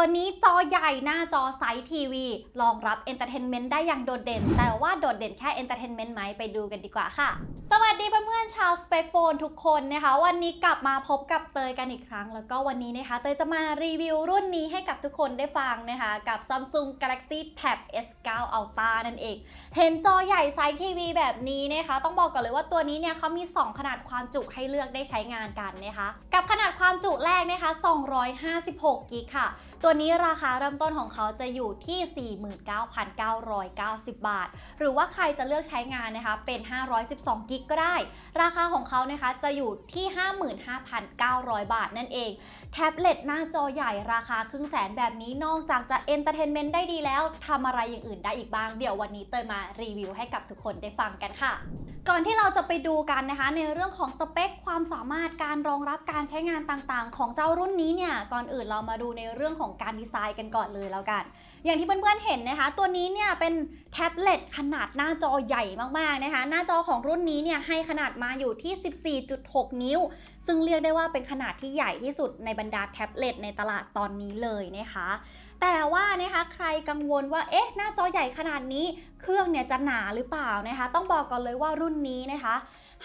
ตัวนี้จอใหญ่หน้าจอไซส์ทีวีรองรับเอนเตอร์เทนเมนต์ได้อย่างโดดเด่น แต่ว่าโดดเด่นแค่เอนเตอร์เทนเมนต์ไหมไปดูกันดีกว่าค่ะ สวัสดีเพื่อนๆชาวสเป c โฟนทุกคนนะคะ วันนี้กลับมาพบกับเตยกันอีกครั้ง แล้วก็วันนี้นะคะ เตยจะมารีวิวรุ่นนี้ให้กับทุกคนได้ฟังนะคะ กับ Samsung Galaxy Tab S9 Ultra นั่นเอง เห็นจอใหญ่ไซส์ทีวีแบบนี้นะคะ ต้องบอกก่อนเลยว่าตัวนี้เนี่ยเขามี 2 ขนาดความจุให้เลือกได้ใช้งานกันนะคะ กับขนาดความจุแรกนะคะ256กิกค่ะ ตัวนี้ราคาเริ่มต้นของเขาจะอยู่ที่ 49,990 บาท หรือว่าใครจะเลือกใช้งานนะคะเป็น 512 กิกก็ได้ ราคาของเขานะคะจะอยู่ที่ 55,900 บาทนั่นเอง แท็บเล็ตหน้าจอใหญ่ราคาครึ่งแสนแบบนี้นอกจากจะเอนเตอร์เทนเมนต์ได้ดีแล้วทำอะไรอย่างอื่นได้อีกบ้าง เดี๋ยววันนี้เตยมารีวิวให้กับทุกคนได้ฟังกันค่ะก่อนที่เราจะไปดูกันนะคะในเรื่องของสเปคความสามารถการรองรับการใช้งานต่างๆ ของเจ้ารุ่นนี้เนี่ยก่อนอื่นเรามาดูในเรื่องของการดีไซน์กันก่อนเลยแล้วกัน อย่างที่เพื่อนๆเห็นนะคะ ตัวนี้เนี่ยเป็นแท็บเล็ตขนาดหน้าจอใหญ่มากๆนะคะ หน้าจอของรุ่นนี้เนี่ยให้ขนาดมาอยู่ที่ 14.6 นิ้ว ซึ่งเรียกได้ว่าเป็นขนาดที่ใหญ่ที่สุดในบรรดาแท็บเล็ตในตลาดตอนนี้เลยนะคะ แต่ว่านะคะใครกังวลว่าเอ๊ะหน้าจอใหญ่ขนาดนี้ เครื่องเนี่ยจะหนาหรือเปล่านะคะ ต้องบอกก่อนเลยว่ารุ่นนี้นะคะ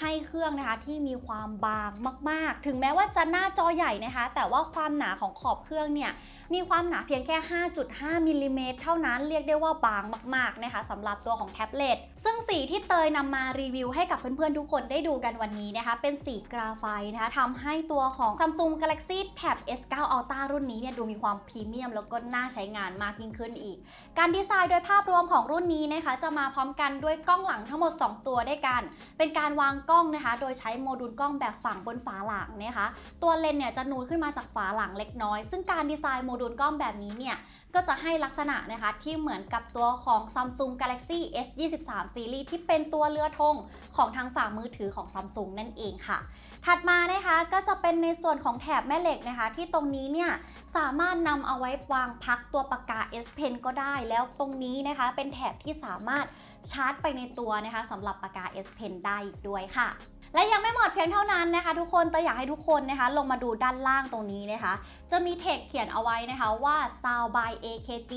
ให้เครื่องนะคะที่มีความบางมาก ๆ ถึงแม้ว่าจะหน้าจอใหญ่นะคะ แต่ว่าความหนาของขอบเครื่องเนี่ยมีความหนาเพียงแค่ 5.5มิลลิเมตรเท่านั้นเรียกได้ว่าบางมากๆนะคะสำหรับตัวของแท็บเล็ตซึ่งสีที่เตยนำมารีวิวให้กับเพื่อนๆทุกคนได้ดูกันวันนี้นะคะ เป็นสีกราไฟต์นะคะทำให้ตัวของ Samsung Galaxy Tab S9 Ultra รุ่นนี้เนี่ยดูมีความพรีเมียม แล้วก็น่าใช้งานมากยิ่งขึ้นอีก การดีไซน์โดยภาพรวมของรุ่นนี้นะคะ จะมาพร้อมกันด้วยกล้องหลังทั้งหมด 2 ตัวด้วยกัน เป็นการวางกล้องนะคะ โดยใช้โมดูลกล้องแบบฝังบนฝาหลังนะคะ ตัวเลนส์เนี่ยจะนูนขึ้นมาจากฝาหลังเล็กน้อย ซึ่งการดีไซน์โมดูลกล้องแบบนี้เนี่ย ก็จะให้ลักษณะนะคะที่เหมือนกับตัวของ Samsung Galaxy S23 Series ที่เป็นตัวเรือธงของทางฝั่งมือถือของ Samsung นั่นเองค่ะ ถัดมานะคะก็จะเป็นในส่วนของแถบแม่เหล็กนะคะ ที่ตรงนี้เนี่ยสามารถนำเอาไว้วางพักตัวปากกา S Pen ก็ได้ แล้วตรงนี้นะคะเป็นแถบที่สามารถชาร์จไปในตัวนะคะสำหรับปากกา S Pen ได้อีกด้วยค่ะ และยังไม่หมดเพียงเท่านั้นนะคะ ทุกคนแต่อยากให้ทุกคนนะคะลงมาดูด้านล่างตรงนี้นะคะ จะมีเทคเขียนเอาไว้นะคะว่า Sound by AKG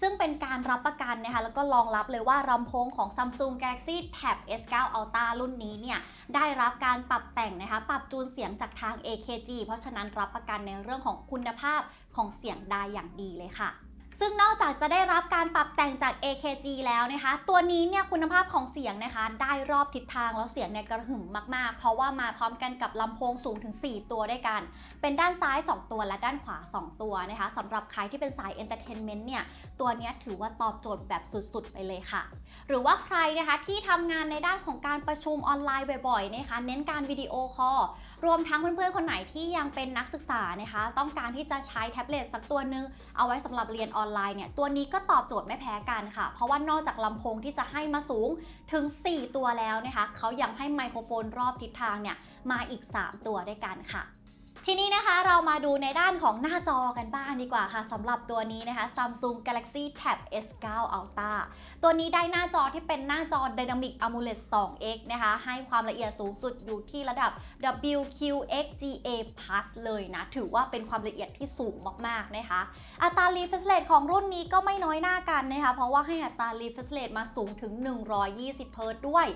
ซึ่งเป็นการรับประกันนะคะ แล้วก็รองรับเลยว่าลำโพงของ Samsung Galaxy Tab S9 Ultra รุ่นนี้เนี่ย ได้รับการปรับแต่งนะคะ ปรับจูนเสียงจากทาง AKG เพราะฉะนั้นรับประกันในเรื่องของคุณภาพของเสียงได้อย่างดีเลยค่ะ ซึ่งนอกจากจะได้รับการปรับแต่งจาก AKG แล้วนะคะ ตัวนี้เนี่ยคุณภาพของเสียงนะคะ ได้รอบทิศทางแล้วเสียงเนี่ยกระหึ่มมากๆ เพราะว่ามาพร้อมกันกับลำโพงสูงถึง 4 ตัวด้วยกัน เป็นด้านซ้าย 2 ตัวและด้านขวา 2 ตัวนะคะสำหรับใครที่เป็นสายเอนเตอร์เทนเมนต์เนี่ย ตัวนี้ถือว่าตอบโจทย์แบบสุดๆ ไปเลยค่ะ หรือว่าใครนะคะที่ทำงานในด้านของการประชุมออนไลน์บ่อยๆนะคะ เน้นการวิดีโอคอล รวมทั้งเพื่อนๆ คนไหนที่ยังเป็นนักศึกษานะคะ ต้องการที่จะใช้แท็บเล็ตสักตัวหนึง เอาไว้สำหรับเรียนออนไลน์เนี่ย ตัวนี้ก็ตอบโจทย์ไม่แพ้กันค่ะ เพราะว่านอกจากลำโพงที่จะให้มาสูงถึง 4 ตัวแล้วนะคะ เขายังให้ไมโครโฟนรอบทิศทางเนี่ย มาอีก 3 ตัวด้วยกันค่ะ ทีนี้นะคะเรามาดูในด้านของหน้าจอกันบ้างดีกว่าค่ะสำหรับตัวนี้นะคะ Samsung Galaxy Tab S9 Ultra ตัวนี้ได้หน้าจอที่เป็นหน้าจอ Dynamic AMOLED 2X นะคะ ให้ความละเอียดสูงสุดอยู่ที่ระดับ WQXGA Plus เลยนะ ถือว่าเป็นความละเอียดที่สูงมากๆนะคะ อัตรา refresh rate ของรุ่นนี้ก็ไม่น้อยหน้ากันนะคะ เพราะว่าให้อัตรา refresh rate มาสูงถึง 120 Hz ด้วย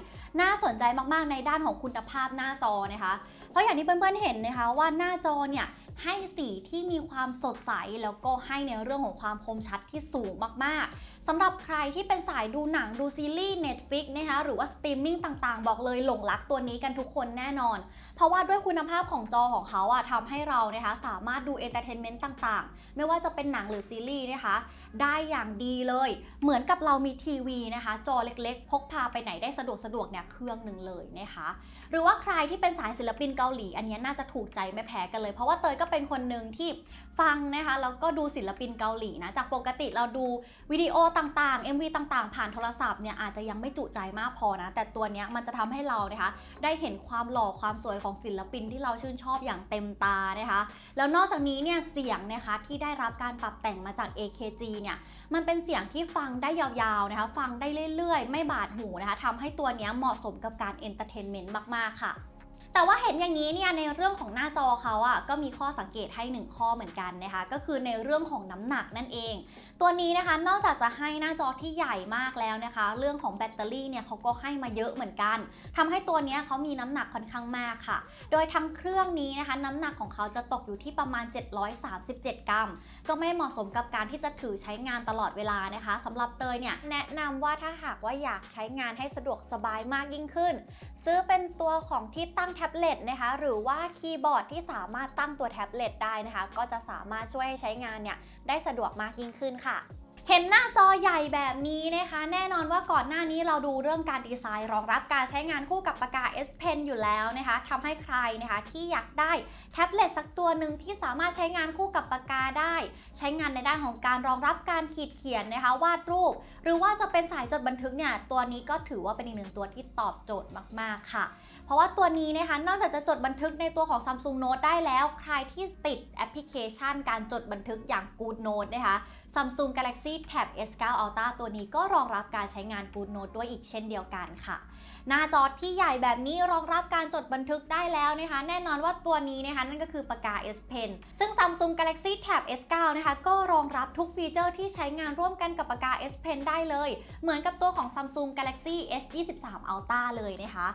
น่าสนใจมากๆในด้านของคุณภาพหน้าจอนะคะ ราะอย่างที่เพื่อนๆเห็นนะคะว่าหน้าจอเนี่ยให้สีที่มีความสดใสแล้วก็ให้ในเรื่องของความคมชัดที่สูงมากๆ สำหรับใครที่เป็นสายดูหนังดูซีรีส์ Netflix นะคะหรือว่าสตรีมมิ่งต่างๆ บอกเลยหลงรักตัวนี้กันทุกคนแน่นอน เพราะว่าด้วยคุณภาพของจอของเขาอะทำให้เรานะคะสามารถดูเอนเตอร์เทนเมนต์ต่างๆ ไม่ว่าจะเป็นหนังหรือซีรีส์นะคะ ได้อย่างดีเลย เหมือนกับเรามีทีวีนะคะ จอเล็กๆ พกพาไปไหนได้สะดวกสะดวกเนี่ยเครื่องหนึ่งเลยนะคะ หรือว่าใครที่เป็นสายศิลปินเกาหลี อันนี้น่าจะถูกใจไม่แพ้กันเลย เพราะว่าเตยก็เป็นคนหนึ่งที่ฟังนะคะแล้วก็ดูศิลปินเกาหลีนะจากปกติเราดูวิดีโอต่างๆ MV ต่างๆ ผ่านโทรศัพท์เนี่ยอาจจะยังไม่จุใจมากพอนะ แต่ตัวเนี้ยมันจะทำให้เรานะคะได้เห็นความหล่อความสวยของศิลปินที่เราชื่นชอบอย่างเต็มตานะคะ แล้วนอกจากนี้เนี่ยเสียงนะคะที่ได้รับการปรับแต่งมาจาก AKG เนี่ยมันเป็นเสียงที่ฟังได้ยาวๆนะคะฟังได้เรื่อยๆ ไม่บาดหูนะคะทำให้ตัวเนี้ยเหมาะสมกับการเอนเตอร์เทนเมนต์มากๆค่ะ แต่ว่าเห็นอย่างนี้เนี่ยในเรื่องของหน้าจอเขาอะก็มีข้อสังเกตให้หนึ่งข้อเหมือนกันนะคะ ก็คือในเรื่องของน้ำหนักนั่นเอง ตัวนี้นะคะนอกจากจะให้หน้าจอที่ใหญ่มากแล้วนะคะ เรื่องของแบตเตอรี่เนี่ยเขาก็ให้มาเยอะเหมือนกันทำให้ตัวนี้เขามีน้ำหนักค่อนข้างมากค่ะ โดยทั้งเครื่องนี้นะคะ น้ำหนักของเขาจะตกอยู่ที่ประมาณ 737 กรัม ก็ไม่เหมาะสมกับการที่จะถือใช้งานตลอดเวลานะคะสำหรับเตยเนี่ยแนะนำว่าถ้าหากว่าอยากใช้งานให้สะดวกสบายมากยิ่งขึ้น ซื้อเป็นตัวของที่ตั้งแท็บเล็ตนะคะ หรือว่าคีย์บอร์ดที่สามารถตั้งตัวแท็บเล็ตได้นะคะ ก็จะสามารถช่วยให้ใช้งานเนี่ยได้สะดวกมากยิ่งขึ้นค่ะ เห็นหน้าจอใหญ่แบบนี้นะคะ แน่นอนว่าก่อนหน้านี้เราดูเรื่องการดีไซน์ รองรับการใช้งานคู่กับปากกา S Pen อยู่แล้วนะคะทำให้ใครนะคะที่อยากได้แท็บเล็ตสักตัวหนึ่งที่สามารถใช้งานคู่กับปากกาได้ ใช้งานในด้านของการรองรับการขีดเขียนนะคะ วาดรูป หรือว่าจะเป็นสายจดบันทึกเนี่ยตัวนี้ก็ถือว่าเป็นอีกหนึ่งตัวที่ตอบโจทย์มาก ๆ ค่ะ เพราะว่าตัวนี้นะคะนอกจากจะจดบันทึกในตัวของ Samsung Note ได้แล้ว ใครที่ติดแอปพลิเคชัน การจดบันทึกอย่าง Good Note นะคะ Samsung Galaxy Tab S9 Ultra ตัวนี้ก็รองรับการใช้งาน Good Note ด้วยอีกเช่นเดียวกันค่ะ หน้าจอที่ใหญ่แบบนี้รองรับการจดบันทึกได้แล้วนะคะ แน่นอนว่าตัวนี้นะคะนั่นก็คือปากกา S Pen ซึ่ง Samsung Galaxy Tab S9 นะคะก็รองรับทุกฟีเจอร์ที่ใช้งานร่วมกันกับปากกา S Pen ได้เลย เหมือนกับตัวของ Samsung Galaxy S23 Ultra เลยนะคะ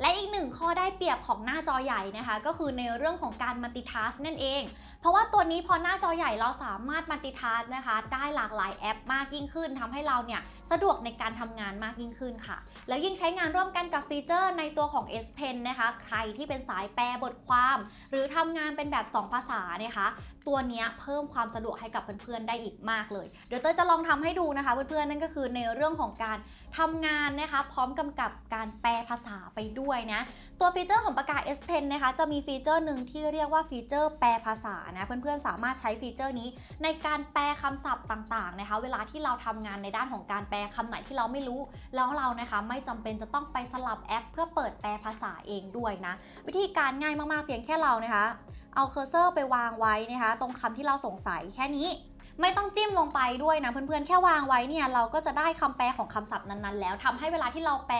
และอีกหนึ่งข้อได้เปรียบของหน้าจอใหญ่นะคะ ก็คือในเรื่องของการมัลติทัสนั่นเองเพราะว่าตัวนี้พอหน้าจอใหญ่เราสามารถมัลติทัสนะคะ ได้หลากหลายแอปมากยิ่งขึ้นทำให้เราเนี่ย สะดวกในการทำงานมากยิ่งขึ้นค่ะ แล้วยิ่งใช้งานร่วมกันกับฟีเจอร์ในตัวของ S Pen นะคะ ใครที่เป็นสายแปลบทความ หรือทำงานเป็นแบบ 2 ภาษานะคะ ตัวนี้เพิ่มความสะดวกให้กับเพื่อนๆได้อีกมากเลย เดี๋ยวเต้ยจะลองทำให้ดูนะคะเพื่อนๆนั่นก็คือในเรื่องของการทำงานนะคะ พร้อมกำกับการแปลภาษาไปด้วยนะตัวฟีเจอร์ของปากกา S Pen นะคะจะมีฟีเจอร์หนึ่งที่เรียกว่าฟีเจอร์แปลภาษานะเพื่อนๆสามารถใช้ฟีเจอร์นี้ในการแปลคำศัพท์ต่างๆนะคะ เวลาที่เราทำงานในด้านของการแปลคำไหนที่เราไม่รู้ แล้วเรานะคะไม่จำเป็นจะต้องไปสลับแอป เพื่อเปิดแปลภาษาเองด้วยนะ วิธีการง่ายมากๆเพียงแค่เรานะคะเอาเคอร์เซอร์ไปวางไว้นะคะ ตรงคำที่เราสงสัยแค่นี้ไม่ต้องจิ้มลงไปด้วยนะเพื่อนๆ แค่วางไว้เนี่ยเราก็จะได้คำแปลของคำศัพท์นั้นๆ แล้วทำให้เวลาที่เราแปล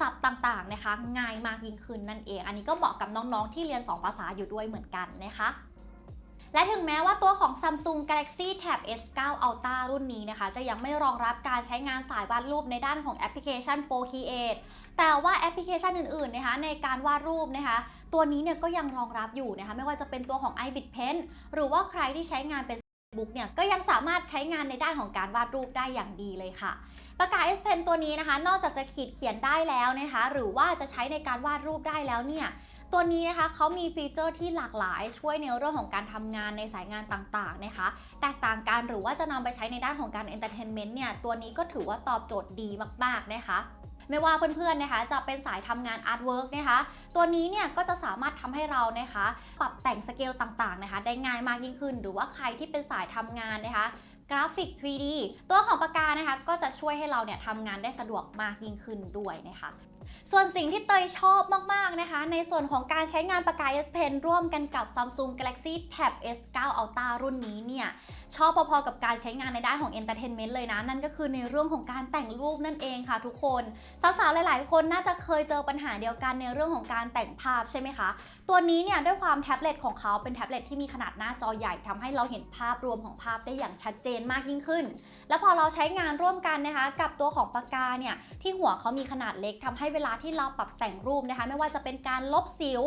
ศัพท์ต่างๆนะคะ ง่ายมากยิ่งขึ้นนั่นเอง อันนี้ก็เหมาะกับน้องๆที่เรียน 2 ภาษาอยู่ด้วยเหมือนกันนะคะ และถึงแม้ว่าตัวของ Samsung Galaxy Tab S9 Ultra รุ่นนี้นะคะ จะยังไม่รองรับการใช้งานสายวาดรูปในด้านของแอปพลิเคชัน Procreate แต่ว่าแอปพลิเคชันอื่นๆนะคะในการวาดรูปนะคะ ตัวนี้เนี่ยก็ยังรองรับอยู่นะคะไม่ว่าจะเป็นตัวของ iBit Pen หรือว่าใครที่ใช้งานเป็น Facebook เนี่ยก็ยังสามารถใช้งานในด้านของการวาดรูปได้อย่างดีเลยค่ะ ปากกา S Pen ตัวนี้นะคะ นอกจากจะขีดเขียนได้แล้วนะคะ หรือว่าจะใช้ในการวาดรูปได้แล้วเนี่ย ตัวนี้นะคะเขามีฟีเจอร์ที่หลากหลายช่วยในเรื่องของการทำงานในสายงานต่างๆนะคะ แตกต่างกันหรือว่าจะนำไปใช้ในด้านของการเอนเตอร์เทนเมนต์เนี่ยตัวนี้ก็ถือว่าตอบโจทย์ดีมาก ๆนะคะไม่ว่าเพื่อนๆ นะคะ จะเป็นสายทำงานอาร์ตเวิร์กนะคะ ตัวนี้เนี่ยก็จะสามารถทำให้เรานะคะ ปรับแต่งสเกลต่างๆ นะคะ ได้ง่ายมากยิ่งขึ้น หรือว่าใครที่เป็นสายทำงานนะคะ กราฟิก 3D ตัวของปากกานะคะ ก็จะช่วยให้เราเนี่ยทำงานได้สะดวกมากยิ่งขึ้นด้วยนะคะ ส่วนสิ่งที่เตยชอบมาก ๆ นะคะ ในส่วนของการใช้งานปากกา S Pen ร่วมกันกับ Samsung Galaxy Tab S9 Ultra รุ่นนี้เนี่ย ชอบพอๆกับการใช้งานในด้านของ Entertainment เลยนะ นั่นก็คือในเรื่องของการแต่งรูปนั่นเองค่ะทุกคน สาวๆ หลาย ๆ คนน่าจะเคยเจอปัญหาเดียวกันในเรื่องของการแต่งภาพใช่ไหมคะ ตัวนี้เนี่ยด้วยความแท็บเล็ตของเขาเป็นแท็บเล็ตที่มีขนาดหน้าจอใหญ่ทำให้เราเห็นภาพรวมของภาพได้อย่างชัดเจนมากยิ่งขึ้น แล้วพอเราใช้งานร่วมกันนะคะ กับตัวของปากกาเนี่ยที่หัวเขามีขนาดเล็กทำให้เวลาที่เราปรับแต่งรูปนะคะ ไม่ว่าจะเป็นการลบสิว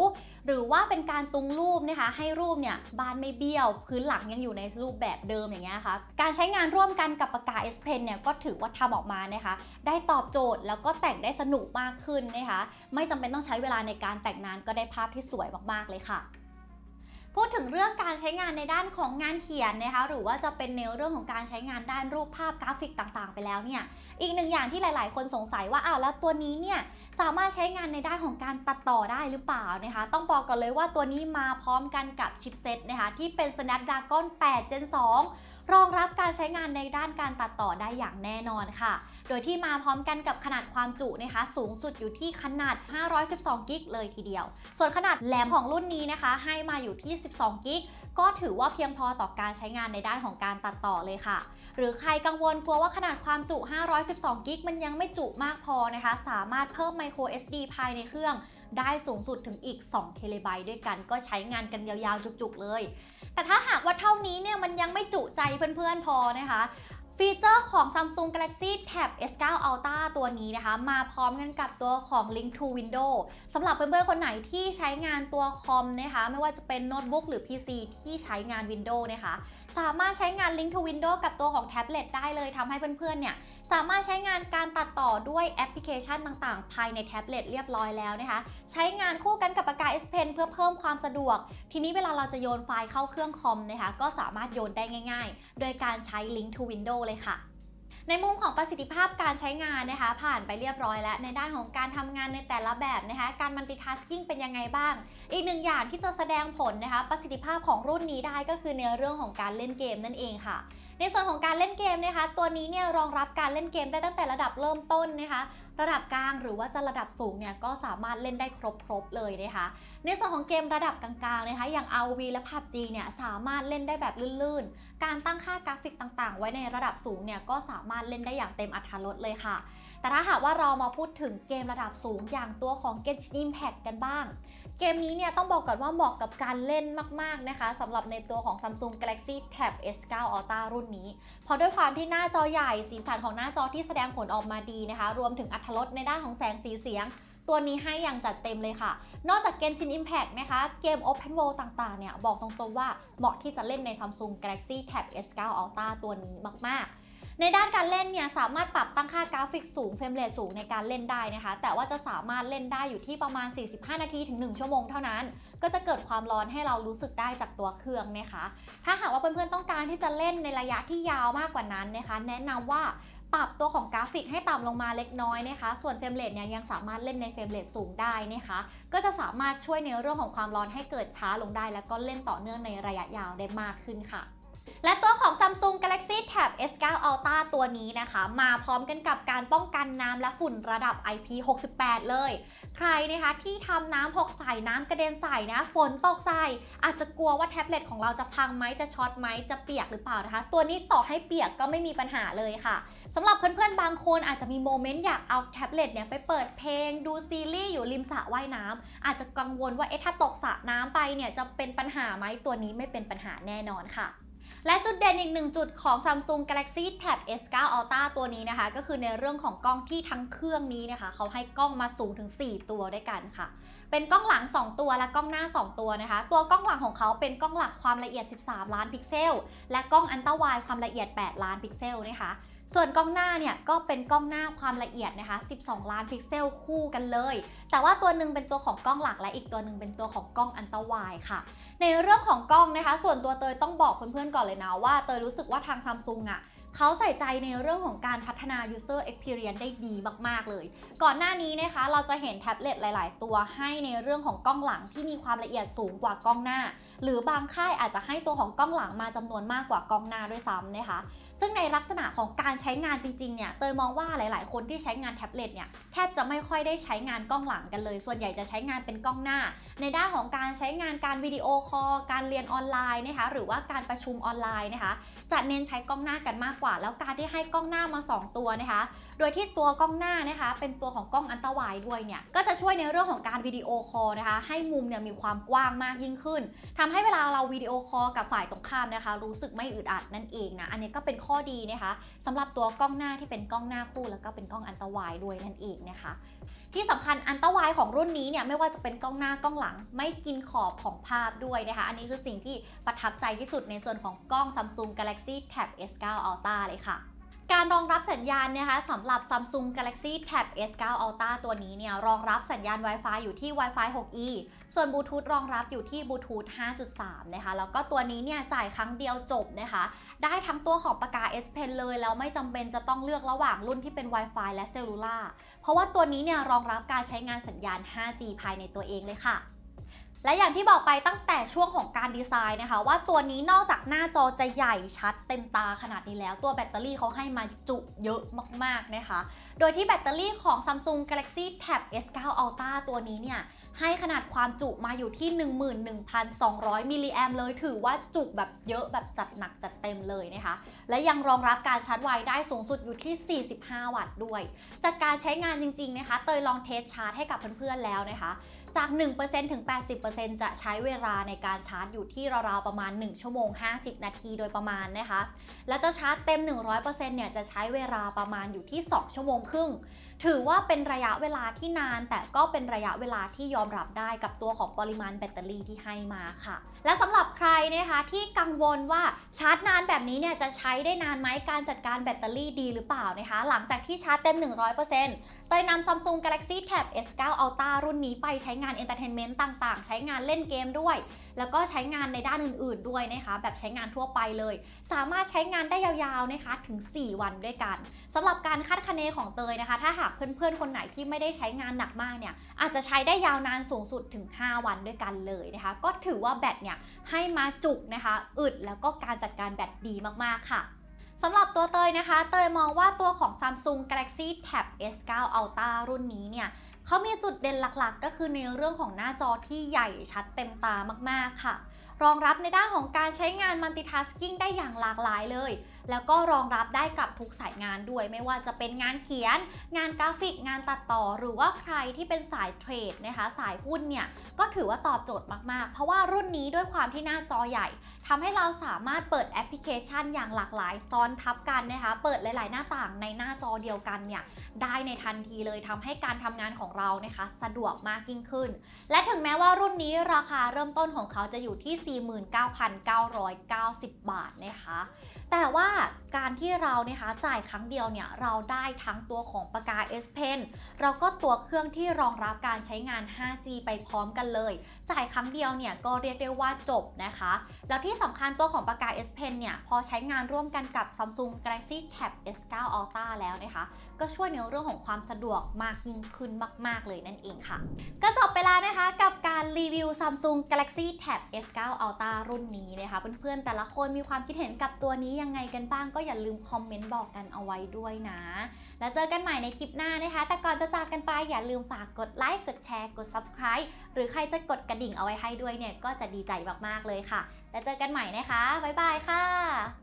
หรือว่าเป็นการตุงรูปนะคะ ให้รูปเนี่ยบานไม่เบี้ยว พื้นหลังยังอยู่ในรูปแบบเดิมอย่างเงี้ยค่ะการใช้งานร่วมกันกับปากกา S Pen เนี่ยก็ถือว่าทำออกมานะคะ ได้ตอบโจทย์แล้วก็แต่งได้สนุกมากขึ้นนะคะ ไม่จำเป็นต้องใช้เวลาในการแต่งนานก็ได้ภาพที่สวยมากๆเลยค่ะ พูดถึงเรื่องการใช้งานในด้านของงานเขียนนะคะ หรือว่าจะเป็นในเรื่องของการใช้งานด้านรูปภาพกราฟิกต่างๆ ไปแล้วเนี่ย อีกหนึ่งอย่างที่หลาย ๆ คนสงสัยว่าอ้าวแล้วตัวนี้เนี่ยสามารถใช้งานในด้านของการตัดต่อได้หรือเปล่านะคะ ต้องบอกก่อนเลยว่าตัวนี้มาพร้อมกันกับชิปเซตนะคะที่เป็น Snapdragon 8 Gen 2 รองรับการใช้งานในด้านการตัดต่อได้อย่างแน่นอนค่ะ โดยที่มาพร้อมกันกับขนาดความจุนะคะ สูงสุดอยู่ที่ขนาด 512 กิกเลยทีเดียว ส่วนขนาดแหลมของรุ่นนี้นะคะ ให้มาอยู่ที่ 12 กิกก็ถือว่าเพียงพอต่อการใช้งานในด้านของการตัดต่อเลยค่ะ หรือใครกังวลกลัวว่าขนาดความจุ 512 กิกมันยังไม่จุมากพอนะคะ สามารถเพิ่ม micro SD ภายในเครื่อง ได้สูงสุดถึงอีก2เทเลไบต์ด้วยกัน ก็ใช้งานกันยาวๆ จุกๆ เลย แต่ถ้าหากว่าเท่านี้เนี่ยมันยังไม่จุใจเพื่อนๆพอนะคะฟีเจอร์ของ Samsung Galaxy Tab S9 Ultra ตัวนี้นะคะ มาพร้อมกันกับตัวของ Link to Windows สำหรับเพื่อนๆคนไหนที่ใช้งานตัวคอมนะคะ ไม่ว่าจะเป็นโน้ตบุ๊กหรือ PC ที่ใช้งาน Windows นะคะ สามารถใช้งาน Link to Windows กับตัวของแท็บเล็ตได้เลยทำให้เพื่อนๆเนี่ยสามารถใช้งานการตัดต่อด้วยแอปพลิเคชันต่างๆ ภายในแท็บเล็ตเรียบร้อยแล้วนะคะ ใช้งานคู่กันกับปากกา S Pen เพื่อเพิ่มความสะดวก ทีนี้เวลาเราจะโยนไฟล์เข้าเครื่องคอมนะคะก็สามารถโยนได้ง่าย ๆ โดยการใช้ Link to Windows เลยค่ะ ในมุมของประสิทธิภาพการใช้งานนะคะ ผ่านไปเรียบร้อยแล้ว ในด้านของการทำงานในแต่ละแบบนะคะการ multitasking เป็นยังไงบ้าง อีกหนึ่งอย่างที่จะแสดงผลนะคะ ประสิทธิภาพของรุ่นนี้ได้ก็คือในเรื่องของการเล่นเกมนั่นเองค่ะ ในส่วนของการเล่นเกมนะคะ ตัวนี้เนี่ยรองรับการเล่นเกมได้ตั้งแต่ระดับเริ่มต้นนะคะ ระดับกลางหรือว่าจะระดับสูงเนี่ยก็สามารถเล่นได้ครบๆเลยนะคะ ในส่วนของเกมระดับกลางๆนะคะอย่าง ROV และ PUBG เนี่ยสามารถเล่นได้แบบลื่นๆ การตั้งค่ากราฟิกต่างๆ ไว้ในระดับสูงเนี่ยก็สามารถเล่นได้อย่างเต็มอรรถรสเลยค่ะ แต่ถ้าหากว่าเรามาพูดถึงเกมระดับสูงอย่างตัวของ Genshin Impact กันบ้าง เกมนี้เนี่ยต้องบอกก่อนว่าเหมาะกับการเล่นมากๆนะคะสำหรับในตัวของ Samsung Galaxy Tab S9 Ultra รุ่นนี้ เพราะด้วยความที่หน้าจอใหญ่สีสันของหน้าจอที่แสดงผลออกมาดีนะคะ รวมถึงอัตรถรสในด้านของแสงสีเสียงตัวนี้ให้อย่างจัดเต็มเลยค่ะ นอกจาก Genshin Impact นะคะ เกม Open World ต่างๆ เนี่ย บอกตรงๆว่าเหมาะที่จะเล่นใน Samsung Galaxy Tab S9 Ultra ตัวนี้มากๆ ในด้านการเล่นเนี่ยสามารถปรับตั้งค่ากราฟิกสูงเฟรมเรทสูงในการเล่นได้นะคะ แต่ว่าจะสามารถเล่นได้อยู่ที่ประมาณ 45 นาทีถึง 1 ชั่วโมงเท่านั้น ก็จะเกิดความร้อนให้เรารู้สึกได้จากตัวเครื่องนะคะ ถ้าหากว่าเพื่อนๆต้องการที่จะเล่นในระยะที่ยาวมากกว่านั้นนะคะ แนะนำว่าปรับตัวของกราฟิกให้ต่ำลงมาเล็กน้อยนะคะ ส่วนเฟรมเรทเนี่ยยังสามารถเล่นในเฟรมเรทสูงได้นะคะ ก็จะสามารถช่วยในเรื่องของความร้อนให้เกิดช้าลงได้ แล้วก็เล่นต่อเนื่องในระยะยาวได้มากขึ้นค่ะ และตัวของ Samsung Galaxy Tab S9 Ultra ตัวนี้นะคะ มาพร้อมกันกับการป้องกันน้ำและฝุ่นระดับ IP68 เลย ใครนะคะที่ทำน้ำหกใส่น้ำกระเด็นใส่นะ ฝนตกใส่อาจจะกลัวว่าแท็บเล็ตของเราจะพังไหมจะช็อตไหมจะเปียกหรือเปล่านะคะ ตัวนี้ต่อให้เปียกก็ไม่มีปัญหาเลยค่ะสำหรับเพื่อนๆ บางคนอาจจะมีโมเมนต์อยากเอาแท็บเล็ตเนี่ยไปเปิดเพลง ดูซีรีส์อยู่ริมสระว่ายน้ำอาจจะกังวลว่าเอ๊ะถ้าตกสระน้ำไปเนี่ยจะเป็นปัญหาไหมตัวนี้ไม่เป็นปัญหาแน่นอนค่ะ และจุดเด่นอีกหนึ่งจุดของ Samsung Galaxy Tab S9 Ultra ตัวนี้นะคะ ก็คือในเรื่องของกล้องที่ทั้งเครื่องนี้นะคะ เขาให้กล้องมาสูงถึง 4 ตัวด้วยกันค่ะ เป็นกล้องหลัง 2 ตัวและกล้องหน้า 2 ตัวนะคะ ตัวกล้องหลังของเขาเป็นกล้องหลักความละเอียด 13 ล้านพิกเซล และกล้องอันต้าไวายความละเอียด 8 ล้านพิกเซลนะคะ ส่วนกล้องหน้าเนี่ยก็เป็นกล้องหน้าความละเอียดนะคะ 12 ล้านพิกเซลคู่กันเลย แต่ว่าตัวหนึ่งเป็นตัวของกล้องหลักและอีกตัวหนึ่งเป็นตัวของกล้องอันตราไวด์ค่ะ ในเรื่องของกล้องนะคะ ส่วนตัวเตยต้องบอกเพื่อนๆก่อนเลยนะว่าเตยรู้สึกว่าทางซัมซุงอะเขาใส่ใจในเรื่องของการพัฒนา user experience ได้ดีมาก ๆ เลย ก่อนหน้านี้นะคะ เราจะเห็นแท็บเล็ตหลาย ๆ ตัวให้ในเรื่องของกล้องหลังที่มีความละเอียดสูงกว่ากล้องหน้า หรือบางค่ายอาจจะให้ตัวของกล้องหลังมาจำนวนมากกว่ากล้องหน้าด้วยซ้ำนะคะ ซึ่งในลักษณะของการใช้งานจริงๆเนี่ยเตยมองว่าหลายๆ คนที่ใช้งานแท็บเล็ตเนี่ยแทบจะไม่ค่อยได้ใช้งานกล้องหลังกันเลย ส่วนใหญ่จะใช้งานเป็นกล้องหน้าในด้านของการใช้งานการวิดีโอคอลการเรียนออนไลน์นะคะหรือว่าการประชุมออนไลน์นะคะจะเน้นใช้กล้องหน้ากันมากกว่า แล้วการที่ให้กล้องหน้ามา 2 ตัวนะคะ โดยที่ตัวกล้องหน้านะคะเป็นตัวของกล้องอันตราไวด์ด้วยเนี่ยก็จะช่วยในเรื่องของการวิดีโอคอลนะคะให้มุมเนี่ยมีความกว้างมากยิ่งขึ้นทำให้เวลาเราวิดีโอคอลกับฝ่ายตรงข้ามนะคะ รู้สึกไม่อึดอัดนั่นเองนะอันนี้ก็เป็นข้อดีนะคะสำหรับตัวกล้องหน้าที่เป็นกล้องหน้าคู่ แล้วก็เป็นกล้องอันตราไวด์ด้วยนั่นเองนะคะ ที่สำคัญอันตราวายของรุ่นนี้เนี่ยไม่ว่าจะเป็นกล้องหน้ากล้องหลัง ไม่กินขอบของภาพด้วยนะคะอันนี้คือสิ่งที่ประทับใจที่สุดในส่วนของกล้อง Samsung Galaxy Tab S9 Ultra เลยค่ะ การรองรับสัญญาณนะคะสำหรับ Samsung Galaxy Tab S9 Ultra ตัวนี้เนี่ยรองรับสัญญาณ Wi-Fi อยู่ที่ Wi-Fi 6E ส่วนบลูทูธรองรับอยู่ที่บลูทูธ5.3 นะคะ แล้วก็ตัวนี้เนี่ยจ่ายครั้งเดียวจบนะคะ ได้ทั้งตัวของปากกา S Pen เลย แล้วไม่จำเป็นจะต้องเลือกระหว่างรุ่นที่เป็น Wi-Fi และเซลลูล่าเพราะว่าตัวนี้เนี่ยรองรับการใช้งานสัญญาณ 5G ภายในตัวเองเลยค่ะ และอย่างที่บอกไปตั้งแต่ช่วงของการดีไซน์นะคะ ว่าตัวนี้นอกจากหน้าจอจะใหญ่ชัดเต็มตาขนาดนี้แล้ว ตัวแบตเตอรี่เขาให้มาจุเยอะมากๆนะคะ โดยที่แบตเตอรี่ของ Samsung Galaxy Tab S9 Ultra ตัวนี้เนี่ยให้ขนาดความจุมาอยู่ที่ 11,200 มิลลิแอมเลย ถือว่าจุแบบเยอะแบบจัดหนักจัดเต็มเลยนะคะ และยังรองรับการชาร์จไวได้สูงสุดอยู่ที่ 45 วัตต์ด้วย จากการใช้งานจริงๆนะคะ เตยลองเทสชาร์จให้กับเพื่อนๆแล้วนะคะ จาก 1%ถึง 80%จะใช้เวลาในการชาร์จอยู่ที่ราวๆประมาณ 1 ชั่วโมง 50 นาทีโดยประมาณนะคะ และจะชาร์จเต็ม 100%เนี่ยจะใช้เวลาประมาณอยู่ที่ 2 ชั่วโมงครึ่ง ถือว่าเป็นระยะเวลาที่นาน แต่ก็เป็นระยะเวลาที่ยอมรับได้กับตัวของปริมาณแบตเตอรี่ที่ให้มาค่ะ และสำหรับใครนะคะที่กังวลว่าชาร์จนานแบบนี้เนี่ยจะใช้ได้นานไหมการจัดการแบตเตอรี่ดีหรือเปล่านะคะ หลังจากที่ชาร์จเต็ม 100%เตยนำ Samsung Galaxy Tab S9 Ultra รุ่นนี้ไปใช้งาน Entertainment ต่างๆ ใช้งานเล่นเกมด้วย แล้วก็ใช้งานในด้านอื่นๆด้วยนะคะ แบบใช้งานทั่วไปเลย สามารถใช้งานได้ยาวๆนะคะถึง 4 วันด้วยกันสำหรับการคาดคะเนของเตยนะคะ ถ้าหากเพื่อนๆ คนไหนที่ไม่ได้ใช้งานหนักมากเนี่ยอาจจะใช้ได้ยาวนานสูงสุดถึง 5 วันด้วยกันเลยนะคะ ก็ถือว่าแบตเนี่ยให้มาจุกนะคะอึดแล้วก็การจัดการแบตดีมากๆค่ะสำหรับตัวเตยนะคะ เตยมองว่าตัวของ Samsung Galaxy Tab S9 Ultra รุ่นนี้เนี่ย เขามีจุดเด่นหลักๆ ก็คือในเรื่องของหน้าจอที่ใหญ่ชัดเต็มตามากๆค่ะ รองรับในด้านของการใช้งาน multitasking ได้อย่างหลากหลายเลย แล้วก็รองรับได้กับทุกสายงานด้วย ไม่ว่าจะเป็นงานเขียน งานกราฟิก งานตัดต่อ หรือว่าใครที่เป็นสายเทรดนะคะ สายหุ้นเนี่ยก็ถือว่าตอบโจทย์มากๆ เพราะว่ารุ่นนี้ด้วยความที่หน้าจอใหญ่ทำให้เราสามารถเปิดแอปพลิเคชันอย่างหลากหลายซ้อนทับกันนะคะ เปิดหลาย ๆ หน้าต่างในหน้าจอเดียวกันเนี่ยได้ในทันทีเลยทำให้การทำงานของเรานะคะ สะดวกมากยิ่งขึ้น และถึงแม้ว่ารุ่นนี้ราคาเริ่มต้นของเขาจะอยู่ที่ 49,990 บาทนะคะ ว่าการที่เรานะคะจ่ายครั้งเดียวเนี่ยเราได้ทั้งตัวของปากกา S Pen เราก็ตัวเครื่องที่รองรับการใช้งาน 5G ไปพร้อมกันเลยจ่ายครั้งเดียวเนี่ยก็เรียกได้ว่าจบนะคะ แล้วที่สำคัญตัวของปากกา S Pen เนี่ยพอใช้งานร่วมกันกับ Samsung Galaxy Tab S9 Ultra แล้วนะคะ ก็ช่วยในเรื่องของความสะดวกมากยิ่งขึ้นมาก ๆ เลยนั่นเองค่ะ ก็จบไปแล้วนะคะกับการรีวิว Samsung Galaxy Tab S9 Ultra รุ่นนี้นะคะ เพื่อนๆ แต่ละคนมีความคิดเห็นกับตัวนี้ยังไงกันบ้างก็อย่าลืมคอมเมนต์บอกกันเอาไว้ด้วยนะ แล้วเจอกันใหม่ในคลิปหน้านะคะ แต่ก่อนจะจากกันไปอย่าลืมฝากกดไลค์กดแชร์กด Subscribe หรือใครจะกดกระดิ่งเอาไว้ให้ด้วยเนี่ยก็จะดีใจมากๆเลยค่ะ แล้วเจอกันใหม่นะคะ บ๊ายบายค่ะ